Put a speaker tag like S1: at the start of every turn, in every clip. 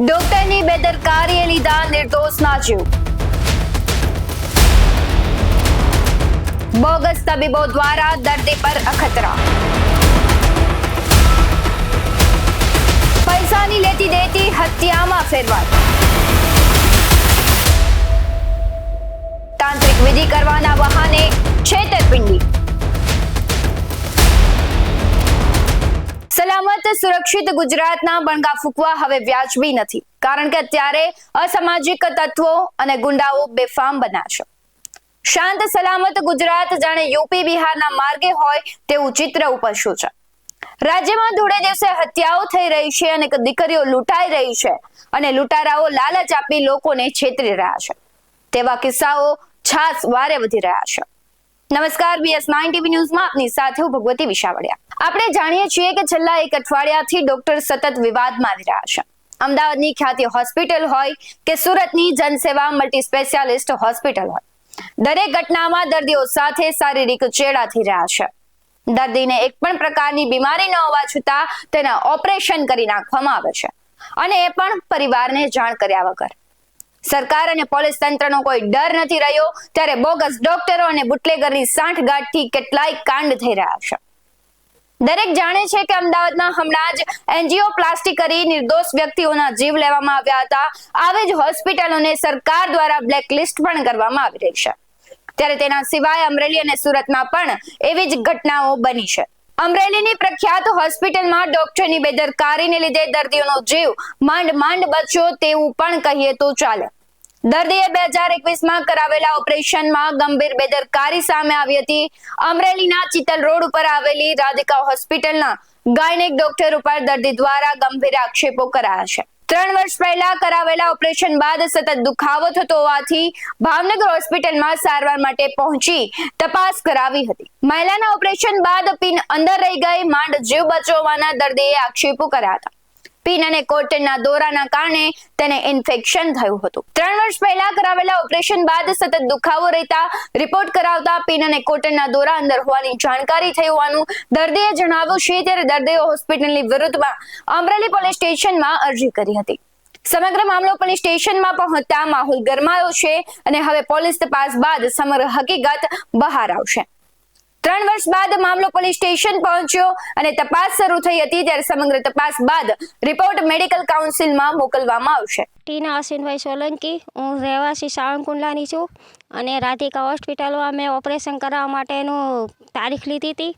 S1: ડોક્ટરની બેદરકારીએ લીધા નિર્દોષના જીવ બોગસ તબીબો દ્વારા દર્દી પર અખતરા. પૈસાની લેતી દેતી હત્યામાં ફેરવાય તાંત્રિક વિધિ કરવાના બહાને છેતરપિંડી. સલામત, સુરક્ષિત ગુજરાતના બણગા ફૂંકવા હવે વ્યાજબી નથી. કારણ કે અત્યારે અસામાજિક તત્વો અને ગુંડાઓ બેફામ બન્યા છે. શાંત, સલામત ગુજરાત જાણે યુપી, બિહારના માર્ગે હોય તેવું ચિત્ર ઉપસ્યું છે? રાજ્યમાં ધૂળે દિવસે હત્યાઓ થઈ રહી છે અને દીકરીઓ લૂંટાઈ રહી છે અને લૂંટારાઓ લાલચ આપી લોકોને છેતરી રહ્યા છે. તેવા કિસ્સાઓ છાસ વારે વધી રહ્યા છે. નમસ્કાર બીએસ નાઇન ટીવી ન્યૂઝમાં આપની સાથે હું ભગવતી વિશાવડિયા. આપણે જાણીએ છીએ કે છેલ્લા એક અઠવાડિયાથી ડોક્ટર સતત વિવાદમાં આવી રહ્યા છે. અમદાવાદની ખ્યાતિ હોસ્પિટલ હોય કે સુરતની જનસેવા મલ્ટી સ્પેશિયાલિસ્ટ હોસ્પિટલ હોય. દરેક ઘટનામાં દર્દીઓ સાથે શારીરિક ચેડા થઈ રહ્યા છે. દર્દીને એક પણ પ્રકારની બીમારી ન હોવા છતાં તેના ઓપરેશન કરી નાખવામાં આવે છે. અને એ પણ પરિવારને જાણ કર્યા વગર. સરકાર અને પોલીસ તંત્રનો કોઈ ડર નથી રહ્યો. ત્યારે બોગસ ડોક્ટરો અને બુટલેગરની સાંઠગાંઠથી કેટલાય કાંડ થઈ રહ્યા છે. દરેક જાણે છે કે અમદાવાદમાં હમણાં જ એનજીઓ પ્લાસ્ટિક કરી નિર્દોષ વ્યક્તિઓના જીવ લેવામાં આવ્યા હતા. આવી જ હોસ્પિટલોને સરકાર દ્વારા બ્લેકલિસ્ટ પણ કરવામાં આવી રહી છે. ત્યારે તેના સિવાય અમરેલી અને સુરતમાં પણ એવી જ ઘટનાઓ બની છે. અમરેલીની પ્રખ્યાત હોસ્પિટલમાં ડોક્ટરની બેદરકારીને લીધે દર્દીઓનો જીવ માંડ માંડ બચ્યો તેવું પણ કહીએ તો ચાલે. દર્દીએ બે હજાર એકવીસમાં કરાવેલા ઓપરેશનમાં ગંભીર બેદરકારી સામે આવી હતી. અમરેલીના ચિતલ રોડ ઉપર આવેલી રાધિકા હોસ્પિટલના ગાયનેક ડોક્ટર ઉપર દર્દી દ્વારા ગંભીર આક્ષેપો કરાયા છે. ત્રણ વર્ષ પહેલા કરાવેલા ઓપરેશન બાદ સતત દુખાવો થતો હોવાથી ભાવનગર હોસ્પિટલમાં સારવાર માટે પહોંચી તપાસ કરાવી હતી. મહિલાના ઓપરેશન બાદ પિન અંદર રહી ગઈ, માંડ જીવ બચાવવાના દર્દીએ આક્ષેપો કર્યા હતા. પિન અને કોટનના દોરાના કારણે તેને ઇન્ફેક્શન થયું હતું. ત્રણ વર્ષ પહેલા કરાવેલા ઓપરેશન બાદ સતત દુખાવો રહેતા, રિપોર્ટ કરાવતા પિન અને કોટનના દોરા અંદર હોવાની જાણકારી થઈ હોવાનું દર્દીએ જણાવ્યું છે. ત્યારે દર્દીઓ હોસ્પિટલની વિરુદ્ધમાં અમરેલી પોલીસ સ્ટેશનમાં અરજી કરી હતી. સમગ્ર મામલો પોલીસ સ્ટેશનમાં પહોંચતા માહોલ ગરમાયો છે અને હવે પોલીસ તપાસ બાદ સમગ્ર હકીકત બહાર આવશે. ત્રણ વર્ષ બાદ મામલો પોલીસ સ્ટેશન પહોંચ્યો અને તપાસ શરૂ થઈ હતી ત્યારે સમગ્ર તપાસ બાદ રિપોર્ટ મેડિકલ કાઉન્સિલમાં મોકલવામાં આવશે.
S2: ટીના અશ્વિનભાઈ સોલંકી, હું રહેવાસી સાવણકુંડલાની છું અને રાધિકા હોસ્પિટલમાં મેં ઓપરેશન કરાવવા માટેનું તારીખ લીધી હતી.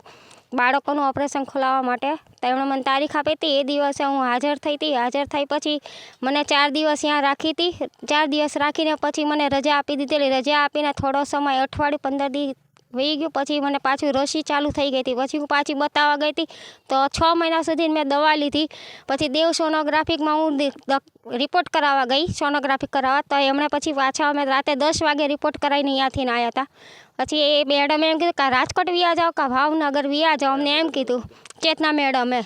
S2: બાળકોનું ઓપરેશન ખોલાવવા માટે તેમણે મને તારીખ આપી હતી. એ દિવસે હું હાજર થઈ હતી. હાજર થઈ પછી મને ચાર દિવસ ત્યાં રાખી હતી. ચાર દિવસ રાખીને પછી મને રજા આપી દીધેલી. રજા આપીને થોડો સમય અઠવાડિયું પંદર દી વહી ગયું. પછી મને પાછું રસી ચાલુ થઈ ગઈ હતી. પછી હું પાછી બતાવવા ગઈ હતી. તો છ મહિના સુધી મેં દવા લીધી. પછી દેવ સોનોગ્રાફિકમાં હું રિપોર્ટ કરાવવા ગઈ. સોનોગ્રાફી કરાવવા. તો એમણે પછી પાછા અમે રાતે દસ વાગે રિપોર્ટ કરાવીને અહીંયાથી આવ્યા હતા પછી એ મેડમે એમ કીધું કે, રાજકોટ વ્યા જાઓ કે ભાવનગર વ્યા જાઓ? અમને એમ કીધું, ચેતના મેડમે.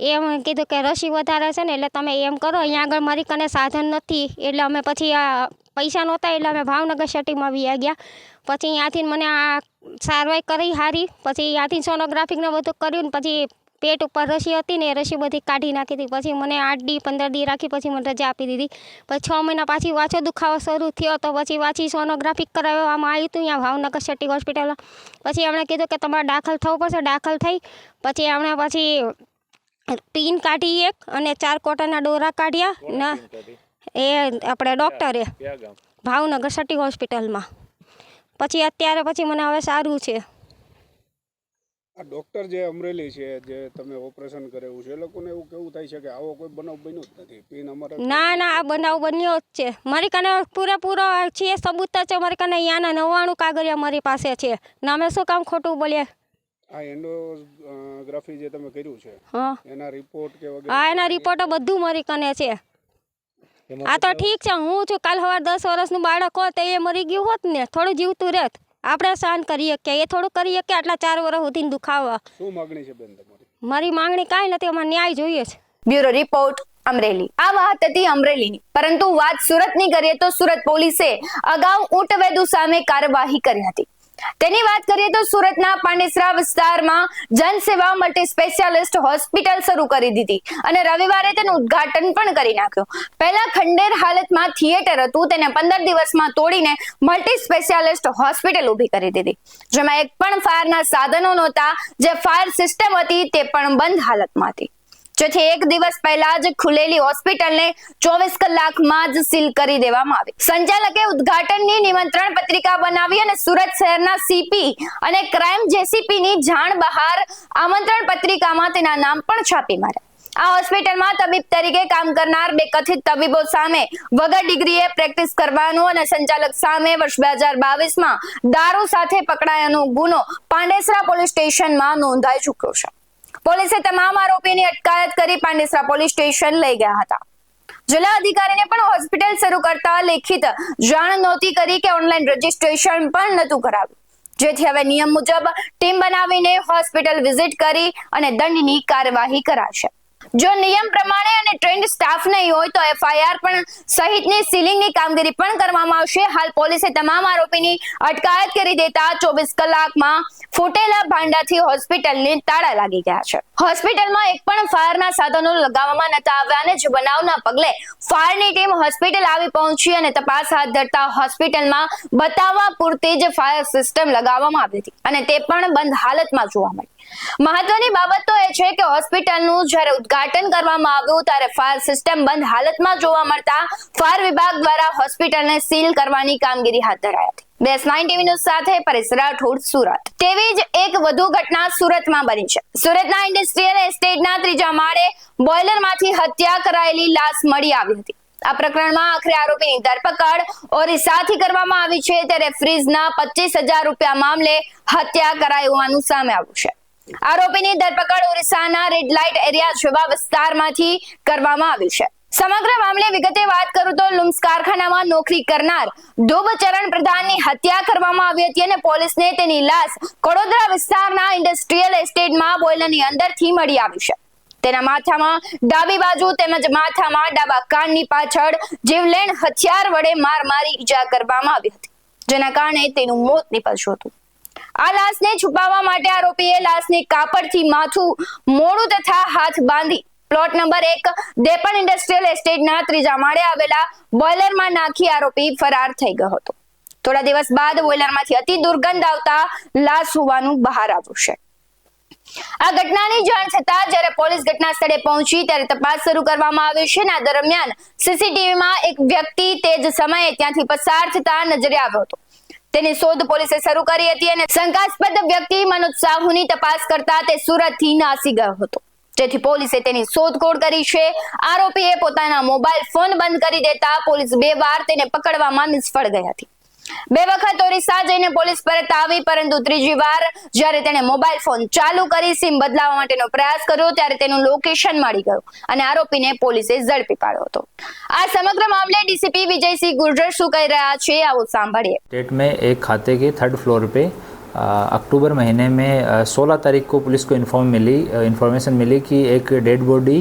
S2: એમ કીધું કે રસી વધારે છે ને એટલે તમે એમ કરો. અહીંયા આગળ મારી કને સાધન નથી. એટલે અમે પછી આ પૈસા નહોતા એટલે અમે ભાવનગર સિટીમાં વ્યા ગયા. પછી ત્યાંથી મને આ સારવાર કરી હારી. પછી ત્યાંથી સોનોગ્રાફિકને બધું કર્યું ને પછી પેટ ઉપર રસી હતી ને એ રસી બધી કાઢી નાખી હતી. પછી મને આઠ દી, પંદર દી રાખી પછી મને રજા આપી દીધી. પછી છ મહિના પાછી વાછો દુખાવો શરૂ થયો તો પછી પાછી સોનોગ્રાફિક કરાવવામાં આવ્યું હતું અહીંયા ભાવનગર સિટી હોસ્પિટલમાં. પછી એમણે કીધું કે તમારે દાખલ થવું પડશે, દાખલ થઈ. પછી એમણે પછી પિન કાઢી એક અને ચાર કોટાના દોરા કાઢ્યા ના એ આપણે ડૉક્ટરે ભાવનગર સટી હોસ્પિટલમાં. પછી અત્યારે પછી મને હવે સારું છે.
S3: આ ડૉક્ટર જે અમરેલી છે જે તમે ઓપરેશન કરેવું છે એ લોકોને એવું કેવું થાય છે કે આવો કોઈ બનાવ બન્યો જ નથી? પિન અમારે
S2: ના ના આ બનાવ બન્યો જ છે. મારી કને પૂરેપૂરો છે સબૂત છે. મારી કને અહીંયાના નવ્વાણું કાગળિયા મારી પાસે છે. ના અમે શું કામ ખોટું બોલીએ?
S3: આ એન્ડોગ્રાફી જે તમે કર્યું છે એના રિપોર્ટ કે વગેરે
S2: હા એના રિપોર્ટો બધું મારી કને છે. આ તો ઠીક છે હું છું કાલ સવાર દસ વર્ષનું બાળક હોત એ મરી ગયું હોત ને થોડું જીવતું રહેત. આપણે સહન કરીએ કે એ થોડું કરીએ કે આટલા ચાર વર્ષ સુધી દુખાવા.
S3: શું માગણી છે બેન તમારી?
S2: મારી માંગણી કાંઈ નથી અમારે ન્યાય જોઈએ છે.
S1: Bureau report Amreli. આ વાત હતી અમરેલીની પરંતુ વાત સુરતની કરીએ તો સુરત પોલીસે અગાઉ ઊંટવેદુ સામે કાર્યવાહી કરી હતી. તેની વાત કરીએ તો સુરતના પાંડેસરા વિસ્તારમાં જનસેવા મલ્ટી સ્પેશિયાલિસ્ટ હોસ્પિટલ શરૂ કરી દીધી અને રવિવારે તેનું ઉદ્ઘાટન પણ કરી નાખ્યું. પહેલા ખંડેર હાલતમાં થિયેટર હતું, તેને પંદર દિવસમાં તોડીને મલ્ટી સ્પેશિયાલિસ્ટ હોસ્પિટલ ઊભી કરી દીધી. જેમાં એક પણ ફાયરના સાધનો નહોતા, જે ફાયર સિસ્ટમ હતી તે પણ બંધ હાલતમાં હતી. જેથી એક દિવસ પહેલા જ ખુલેલી હોસ્પિટલને ચોવીસ કલાકમાં જ સીલ કરી દેવામાં આવી. સંચાલકે ઉદ્ઘાટનની નિમંત્રણ પત્રિકા બનાવી અને સુરત શહેરના સીપી અને ક્રાઇમ જેસીપી ની જાણ બહાર આમંત્રણ પત્રિકામાં તેના નામ પણ છાપી માર્યા. આ હોસ્પિટલમાં તબીબ તરીકે કામ કરનાર બે કથિત તબીબો સામે વગર ડિગ્રીએ પ્રેક્ટિસ કરવાનો અને સંચાલક સામે વર્ષ બે હજાર બાવીસમાં દારૂ સાથે પકડાયાનો ગુનો પાંડેસરા પોલીસ સ્ટેશનમાં નોંધાઈ ચૂક્યો છે. પોલીસે તમામ આરોપીની અટકાયત કરી પાંડેસરા પોલીસ સ્ટેશન લઈ ગયા હતા. જિલ્લા અધિકારીને પણ હોસ્પિટલ શરૂ કરતા લેખિત જાણ નહોતી કરી કે ઓનલાઈન રજીસ્ટ્રેશન પણ નહોતું કરાવ્યું. જેથી હવે નિયમ મુજબ ટીમ બનાવીને હોસ્પિટલ વિઝિટ કરી અને દંડની કાર્યવાહી કરાશે. જો નિયમ પ્રમાણે અને ટ્રેન્ડ સ્ટાફ નહીં હોય તો એફઆઈઆર પણ સહિતની સીલિંગની કામગીરી પણ કરવામાં આવશે. હાલ પોલીસે તમામ આરોપીની અટકાયત કરી દેતા ચોવીસ કલાકમાં ફૂટેલા ભાંડાથી હોસ્પિટલને તાળા લાગી ગયા છે. હોસ્પિટલમાં એક પણ ફાયરના સાધનો લગાવવામાં નતા આવ્યા અને જે બનાવના પગલે ફાયરની ટીમ હોસ્પિટલ આવી પહોંચી અને તપાસ હાથ ધરતા હોસ્પિટલમાં બતાવવા પૂરતી જ ફાયર સિસ્ટમ લગાવવામાં આવી હતી અને તે પણ બંધ હાલતમાં જોવા મળી. મહત્વની બાબત તો એ છે કે હોસ્પિટલનું જ્યારે ઉદ્ઘાટન કરવામાં આવ્યું ત્યારે ફાયર સિસ્ટમ બંધ હાલતમાં જોવા મળતા ફાયર વિભાગ દ્વારા હોસ્પિટલને સીલ કરવાની કામગીરી હાથ ધરાઈ હતી. બેસ નાઇન ટીવી ન્યૂઝ સાથે પરેશ રાઠોડ સુરત. તેવી જ એક વધુ ઘટના સુરતમાં બની છે. સુરતના ઇન્ડસ્ટ્રીયલ એસ્ટેટના ત્રીજા માળે બોઇલરમાંથી હત્યા કરાયેલી લાશ મળી આવી હતી. આ પ્રકરણમાં આખરે આરોપીની ધરપકડ ઓરિસ્સાથી કરવામાં આવી છે. ત્યારે ફ્રીજના પચીસ હજાર રૂપિયા મામલે હત્યા કરાઈ હોવાનું સામે આવ્યું છે. આરોપીની ધરપકડ ઓરિસ્સાના રેડ લાઇટ એરિયા જેવા વિસ્તારમાંથી કરવામાં આવી છે. સમગ્ર મામલે વિગતે વાત કરું તો લુમ્સ કારખાનામાં નોકરી કરનાર ધોબચરણ પ્રધાનની હત્યા કરવામાં આવી હતી અને પોલીસને તેની લાશ કડોદરા વિસ્તારના ઇન્ડસ્ટ્રીયલ એસ્ટેટમાં બોઇલરની અંદરથી મળી આવી છે. તેના માથામાં ડાબી બાજુ તેમજ માથામાં ડાબા કાનની પાછળ જીવલેણ હથિયાર વડે માર મારી ઈજા કરવામાં આવી હતી, જેના કારણે તેનું મોત નીપજ્યું હતું. આ લાશને છુપાવવા માટે આરોપીએ લાશને કાપડથી માથું મોડું તથા હાથ બાંધી પ્લોટ નંબર એક દેપણ ઇન્ડસ્ટ્રીયલ એસ્ટેટના ત્રીજા માળે આવેલા બોઇલરમાં નાખી આરોપી ફરાર થઈ ગયો હતો. થોડા દિવસ બાદ બોઇલરમાંથી અતિ દુર્ગંધ આવતા લાશ હોવાનું બહાર આવ્યું છે. આ ઘટનાની જાણ થતા જ્યારે પોલીસ ઘટના સ્થળે પહોંચી ત્યારે તપાસ શરૂ કરવામાં આવી છે આ દરમિયાન સીસીટીવીમાં એક વ્યક્તિ તે જ સમયે ત્યાંથી પસાર થતા નજરે આવ્યો હતો. તેની શોધ પોલીસે શરૂ કરી હતી અને શંકાસ્પદ વ્યક્તિ મનોજ સાહુની તપાસ કરતા તે સુરતથી નાસી ગયો હતો. જેથી પોલીસે તેની શોધખોળ કરી છે. આરોપીએ પોતાના મોબાઈલ ફોન બંધ કરી દેતા પોલીસ બે વાર તેને પકડવામાં નિષ્ફળ ગઈ હતી. બે વખત ઓરિસ્સા જઈને પોલીસ પરત આવી પરંતુ ત્રીજી વાર જ્યારે તેણે મોબાઈલ ફોન ચાલુ કરી સિમ બદલાવવા માટેનો પ્રયાસ કર્યો ત્યારે તેનું લોકેશન મળી ગયું અને આરોપીને પોલીસે ઝડપી પાડ્યો હતો આ સમગ્ર મામલે ડીસીપી વિજયસિંહ ગુર્જર શું કહી રહ્યા છે આવો સાંભળીએ
S4: स्टेट में एक खाते के थर्ड फ्लोर पे अ, अक्टूबर महीने में सोलह तारीख को पुलिस को इन्फॉर्म मिली इन्फॉर्मेशन मिली कि एक डेड बॉडी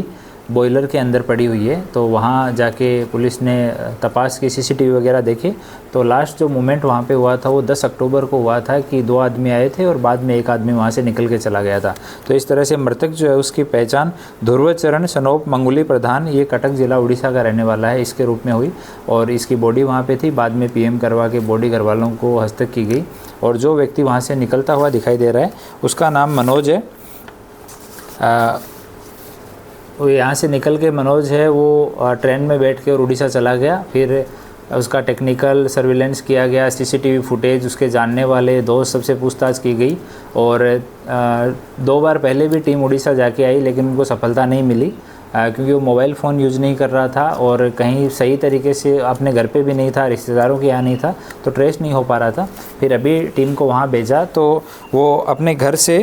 S4: बॉयलर के अंदर पड़ी हुई है तो वहाँ जाके पुलिस ने तपास की सीसीटीवी वगैरह देखी। तो लास्ट जो मोमेंट वहाँ पे हुआ था वो 10 अक्टूबर को हुआ था कि दो आदमी आए थे और बाद में एक आदमी वहाँ से निकल के चला गया था। तो इस तरह से मृतक जो है उसकी पहचान ध्रुवचरण सनोप मंगुली प्रधान, ये कटक जिला उड़ीसा का रहने वाला है, इसके रूप में हुई और इसकी बॉडी वहाँ पर थी। बाद में पीएम करवा के बॉडी घर वालों को हस्तक की गई और जो व्यक्ति वहाँ से निकलता हुआ दिखाई दे रहा है, उसका नाम मनोज है। वो यहाँ से निकल के मनोज है, वो ट्रेन में बैठ के और उड़ीसा चला गया। फिर उसका टेक्निकल सर्विलेंस किया गया सीसीटीवी फुटेज उसके जानने वाले, दोस्त सबसे पूछताछ की गई और दो बार पहले भी टीम उड़ीसा जाके आई, लेकिन उनको सफलता नहीं मिली क्योंकि वो मोबाइल फ़ोन यूज़ नहीं कर रहा था और कहीं सही तरीके से अपने घर पे भी नहीं था, रिश्तेदारों के यहाँ नहीं था तो ट्रेस नहीं हो पा रहा था। फिर अभी टीम को वहाँ भेजा तो वो अपने घर से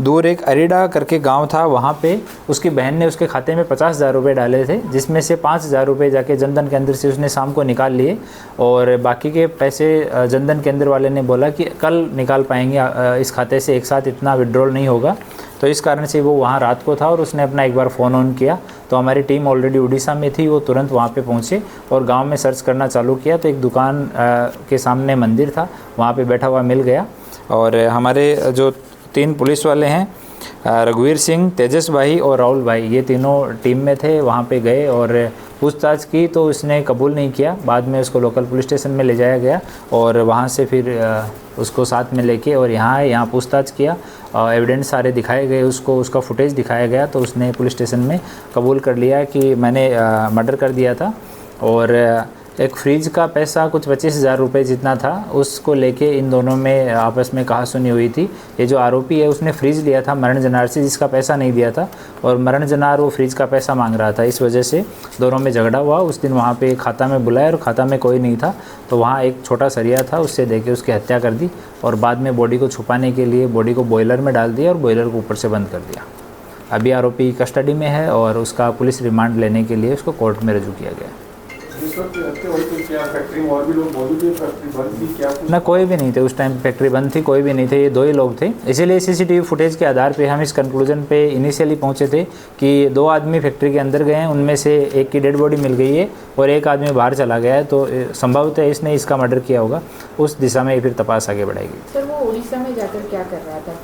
S4: दूर एक अरेडा करके गाँव था, वहाँ पे उसकी बहन ने उसके खाते में पचास हज़ार रुपये डाले थे, जिसमें से पाँच हज़ार रुपये जाके जनधन केंद्र से उसने शाम को निकाल लिए और बाकी के पैसे जनधन केंद्र वाले ने बोला कि कल निकाल पाएँगे इस खाते से एक साथ इतना विड्रॉल नहीं होगा। तो इस कारण से वो वहाँ रात को था और उसने अपना एक बार फ़ोन ऑन किया। तो हमारी टीम ऑलरेडी उड़ीसा में थी, वो तुरंत वहाँ पे पहुँचे और गाँव में सर्च करना चालू किया। तो एक दुकान के सामने मंदिर था, वहाँ पे बैठा हुआ मिल गया। और हमारे जो तीन पुलिस वाले हैं रघुवीर सिंह, तेजस भाई और राहुल भाई। ये तीनों टीम में थे, वहाँ पे गए और पूछताछ की तो उसने कबूल नहीं किया। बाद में उसको लोकल पुलिस स्टेशन में ले जाया गया और वहाँ से फिर उसको साथ में लेके और यहाँ आए, यहाँ पूछताछ किया। एविडेंस सारे दिखाए गए, उसको, उसका फुटेज दिखाया गया तो उसने पुलिस स्टेशन में कबूल कर लिया कि मैंने मर्डर कर दिया था और एक फ्रिज का पैसा कुछ पच्चीस हज़ार रुपये जितना था, उसको लेके इन दोनों में, आपस में कहा सुनी हुई थी। ये जो आरोपी है, उसने फ्रिज लिया था, मरण जनार से, जिसका पैसा नहीं दिया था, और मरण जनार वो फ्रिज का पैसा मांग रहा था। इस वजह से दोनों में झगड़ा हुआ। उस दिन वहाँ पे खाता में बुलाया, और खाता में कोई नहीं था तो वहाँ एक छोटा सरिया था, उससे दे के उसकी हत्या कर दी, और बाद में बॉडी को छुपाने के लिए बॉडी को बॉयलर में डाल दिया, और बॉयलर को ऊपर से बंद कर दिया। अभी आरोपी कस्टडी में है, और उसका पुलिस रिमांड लेने के लिए उसको कोर्ट में रजू किया गया है।
S5: जिस वक्त हत्या हुई थी क्या फैक्ट्री में और भी लोग मौजूद थे फैक्ट्री बंद थी क्या
S4: ना कोई भी नहीं थे उस टाइम फैक्ट्री बंद थी कोई भी नहीं थे ये दो ही लोग थे। इसीलिए सीसीटीवी फुटेज के आधार पे हम इस कंक्लूजन पे इनिशियली पहुँचे थे कि दो आदमी फैक्ट्री के अंदर गए हैं उनमें से एक की डेड बॉडी मिल गई है और एक आदमी बाहर चला गया है तो संभवतः इसने इसका मर्डर किया होगा। उस दिशा में फिर तपास आगे बढ़ाएगी
S6: सर वो उड़ीसा में जाकर क्या कर रहा था?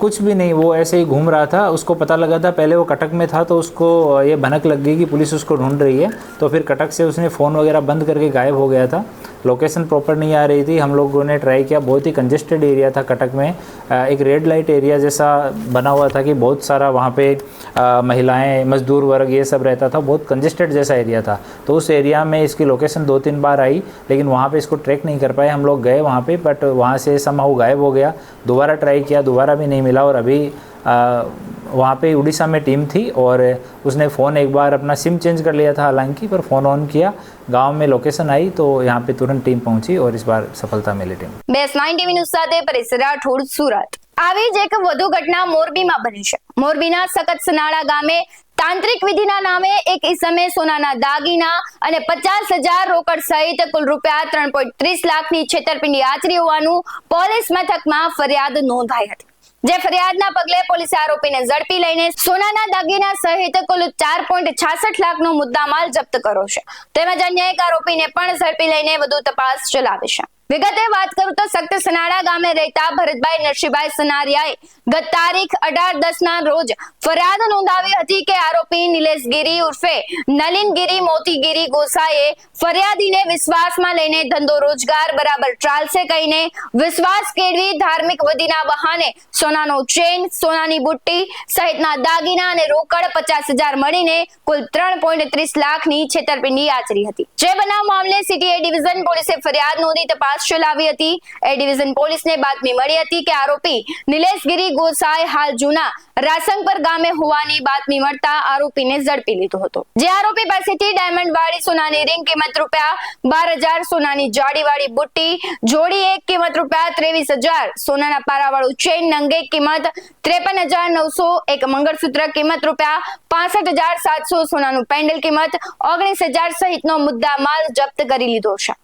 S4: कुछ भी नहीं वो ऐसे ही घूम रहा था उसको पता लगा था पहले वो कटक में था तो उसको ये भनक लग गई कि पुलिस उसको ढूंढ रही है तो फिर कटक से उसने फ़ोन वगैरह बंद करके गायब हो गया था लोकेशन प्रॉपर नहीं आ रही थी। हम लोगों ने ट्राई किया। बहुत ही कंजेस्टेड एरिया था कटक में। एक रेड लाइट एरिया जैसा बना हुआ था कि बहुत सारा वहाँ पे महिलाएँ, मजदूर वर्ग ये सब रहता था। बहुत कंजेस्टेड जैसा एरिया था। तो उस एरिया में इसकी लोकेशन दो तीन बार आई, लेकिन वहाँ पर इसको ट्रैक नहीं कर पाए। हम लोग गए वहाँ पर बट वहाँ से समहाउ गायब हो गया। दोबारा ट्राई किया, दोबारा भी नहीं मिला और अभी वहाँ पे उड़ीसा में टीम थी और उसने फ़ोन एक बार अपना सिम चेंज कर लिया था हालांकि पर फ़ोन ऑन किया गांव में लोकेशन आई तो यहाँ पे तुरंत टीम पहुंची और इस बार सफलता मिली टीम
S1: બેસ નાઇન ટીવી ન્યૂઝ સાથે પરેશ રાઠોડ સુરત આવી જ એક વધુ ઘટના મોરબીમાં બની છે મોરબીના સખત સનાળા ગામે તાંત્રિક વિધિના નામે એક ઈસમે સોનાના દાગીના અને પચાસ હજાર રોકડ સહિત કુલ રૂપિયા ત્રણ પોઈન્ટ ત્રીસ લાખની છેતરપિંડી આચરી હોવાનું પોલીસ મથકમાં ફરિયાદ નોંધાઈ હતી જે ફરિયાદના પગલે પોલીસે આરોપીને ઝડપી લઈને સોનાના દાગીના સહિત કુલ ચાર પોઈન્ટ છાસઠ લાખનો મુદ્દામાલ જપ્ત કર્યો છે. તેમજ અન્ય એક આરોપીને પણ ઝડપી લઈને વધુ તપાસ ચલાવી છે. વિગતે વાત કરું તો સખત સનાળા ગામે રહેતા ભરતભાઈ નરસિંહભાઈ સનારિયાએ ગત તારીખ અઢાર દસ ના રોજ ફરિયાદ નોંધાવી હતી કે આરોપી નિલેશ ગીરી ઉર્ફે નલિનગીરી મોતીગીરી ગોસાએ ફરિયાદીને વિશ્વાસમાં લઈને ધંધો રોજગાર બરાબર ચાલશે કહીને વિશ્વાસ કેળવી ધાર્મિક વધીના બહાને સોનાનો ચેન, સોનાની બુટ્ટી સહિતના દાગીના અને રોકડ પચાસ હજાર મળીને કુલ ત્રણ પોઈન્ટ ત્રીસ લાખની છેતરપિંડી આચરી હતી. જે બનાવ મામલે સિટી એ ડિવિઝન પોલીસે ફરિયાદ નોંધી તપાસ ચલાવી હતી. એ ડિવિઝન પોલીસને બાતમી મળી હતી કે આરોપી નિલેશગીરી ગોસાઈ હાલ જૂના રાસંગપર ગામે હોવાની બાતમી મળતા આરોપીને ઝડપી લીધો હતો. જે આરોપી પાસેથી ડાયમંડ વાળી સોનાની રિંગ કિંમત રૂપિયા બાર હજાર સોનાની જાડી વાળી બુટ્ટી, જોડી એક કિંમત રૂપિયા ત્રેવીસ હજાર સોનાના પારાવાળું ચેન નંગે કિંમત ત્રેપન હજાર નવસો એક મંગળસૂત્ર કિંમત રૂપિયા પાસઠ હજાર સાતસો સોનાનું પેન્ડલ કિંમત ઓગણીસ હજાર સહિતનો મુદ્દા માલ જપ્ત કરી લીધો છે.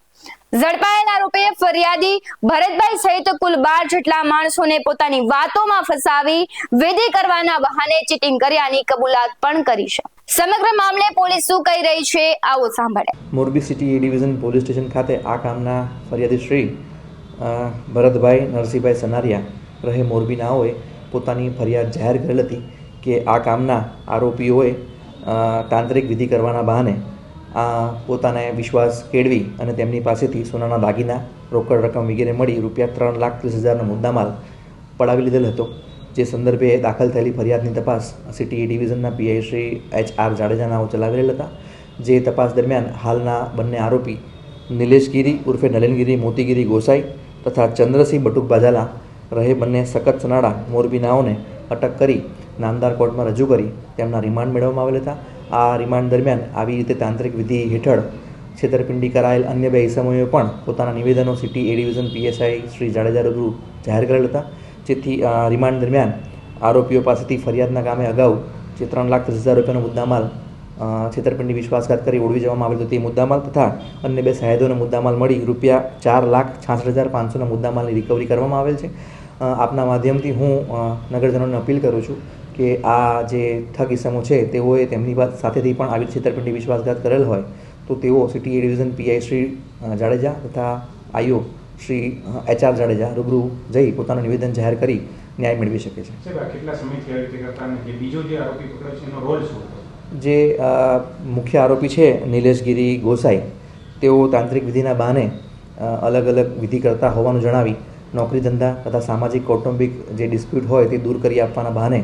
S1: ઝડપાયેલ આરોપીએ ફરિયાદી ભરતભાઈ સહિત કુલ બાર જેટલા માણસોને પોતાની વાતોમાં ફસાવી વિધિ કરવાના બહાને ચીટિંગ કર્યાની કબૂલાત પણ કરી છે. સમગ્ર મામલે પોલીસ શું કહી રહી છે, આવો સાંભળે.
S7: Morbi city division police station ખાતે આ કામના ફરિયાદી શ્રી ભરતભાઈ નરસિંહભાઈ સનારિયા રહે મોરબીનાઓએ પોતાની ફરિયાદ જાહેર કરેલ હતી કે આ કામના આરોપીઓએ તાંત્રિક વિધિ કરવાના બહાને આ પોતાને વિશ્વાસ કેળવી અને તેમની પાસેથી સોનાના દાગીના, રોકડ રકમ વગેરે મળી રૂપિયા ત્રણ લાખ ત્રીસ હજારનો મુદ્દામાલ પડાવી લીધેલ હતો, જે સંદર્ભે દાખલ થયેલી ફરિયાદની તપાસ સિટી ડિવિઝનના પીઆઈ શ્રી એચ આર જાડેજાનાઓ ચલાવી રહેલ હતા, જે તપાસ દરમિયાન હાલના બંને આરોપી નિલેશગીરી ઉર્ફે નલિનગીરી મોતીગીરી ગોસાઈ તથા ચંદ્રસિંહ બટુક બાજાલા રહે બંને સખત સનાડા મોરબીનાઓને અટક કરી નામદાર કોર્ટમાં રજૂ કરી તેમના રિમાન્ડ મેળવવામાં આવેલ હતા. આ રિમાન્ડ દરમિયાન આવી રીતે તાંત્રિક વિધિ હેઠળ છેતરપિંડી કરાયેલ અન્ય બે ઇસમોએ પણ પોતાના નિવેદનો city A division PSI Shri Jadeja રૂબરૂ જાહેર કરેલ હતા. જેથી રિમાન્ડ દરમિયાન આરોપીઓ પાસેથી ફરિયાદના કામે અગાઉ જે ત્રણ લાખ ત્રીસ હજાર રૂપિયાનો મુદ્દામાલ છેતરપિંડી વિશ્વાસઘાત કરી ઓળવી જવામાં આવેલ હતો તે મુદ્દામાલ તથા અન્ય બે સાહેદોનો મુદ્દામાલ મળી રૂપિયા ચાર લાખ છાસઠ હજાર પાંચસોના મુદ્દામાલની રિકવરી કરવામાં આવેલ છે. આપના માધ્યમથી હું નગરજનોને અપીલ કરું છું કે આ જે ઠગ ઇસમો છે તેઓએ તેમની વાત સાથેથી પણ આવી છેતરપિંડી વિશ્વાસઘાત કરેલ હોય તો તેઓ city A division PI Shri Jadeja તથા આઈઓ શ્રી એચઆર જાડેજા રૂબરૂ જઈ પોતાનું નિવેદન જાહેર કરી ન્યાય મેળવી શકે છે.
S5: જે
S7: મુખ્ય આરોપી છે નિલેશગીરી ગોસાઈ તેઓ તાંત્રિક વિધિના બહાને અલગ અલગ વિધિ કરતા હોવાનું જણાવી નોકરી ધંધા તથા સામાજિક કૌટુંબિક જે ડિસ્પ્યુટ હોય તે દૂર કરી આપવાના બહાને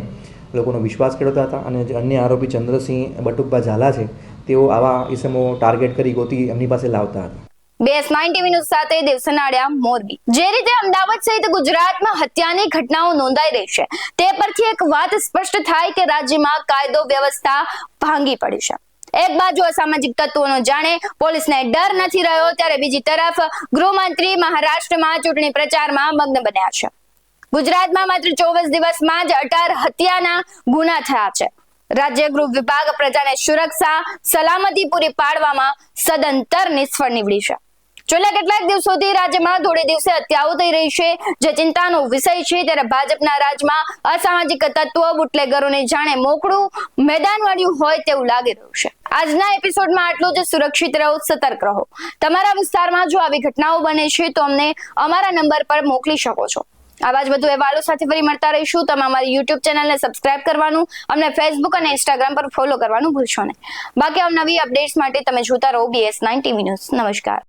S7: લોકોનો વિશ્વાસ કેળવતા હતા અને અન્ય આરોપી ચંદ્રસિંહ બટુકભા ઝાલા છે, તેઓ આવા ઇસમો ટાર્ગેટ કરી ગોતી એમની પાસે લાવતા હતા.
S1: બેસ નાઇન ટીવી ન્યૂઝ સાથે દેવસનાળિયા મોરબી. જે રીતે અમદાવાદ સહિત ગુજરાતમાં હત્યાની ઘટનાઓ નોંધાઈ રહી છે, તે પરથી એક વાત સ્પષ્ટ થાય કે રાજ્યમાં કાયદો વ્યવસ્થા ભાંગી પડી છે. એક બાજુ અસામાજિક તત્વોનો જાણે પોલીસને ડર નથી રહ્યો, ત્યારે બીજી તરફ ગૃહમંત્રી મહારાષ્ટ્રમાં ચૂંટણી પ્રચારમાં મગ્ન બન્યા છે. ગુજરાતમાં માત્ર ચોવીસ દિવસમાં જ અઢાર હત્યાના ગુના થયા છે. રાજ્ય ગૃહ વિભાગ પ્રજાને સુરક્ષા, સલામતી પૂરી પાડવામાં સદંતર નિષ્ફળ નીવડી છે. છેલ્લા કેટલાક દિવસોથી રાજ્યમાં થોડે દિવસે હત્યાઓ થઈ રહી છે. જે ચિંતાનો વિષય છે ત્યારે ભાજપના રાજમાં અસામાજિક તત્વો બુટલેગરોને જાણે મોકળું મેદાન વાળ્યું હોય તેવું લાગી રહ્યું છે. આજના એપિસોડમાં આટલું જ. સુરક્ષિત રહો, સતર્ક રહો. તમારા વિસ્તારમાં જો આવી ઘટનાઓ બને છે તો અમને અમારા નંબર પર મોકલી શકો છો. આવા જ વધુ અહેવાલો સાથે ફરી મળતા રહીશું. તમે અમારી યુટ્યુબ ચેનલને સબસ્ક્રાઇબ કરવાનું, અમને ફેસબુક અને ઇન્સ્ટાગ્રામ પર ફોલો કરવાનું ભૂલશો નહીં. બાકી નવી અપડેટ્સ માટે તમે જોતા રહો બીએસ નાઇન ટીવી ન્યૂઝ નમસ્કાર.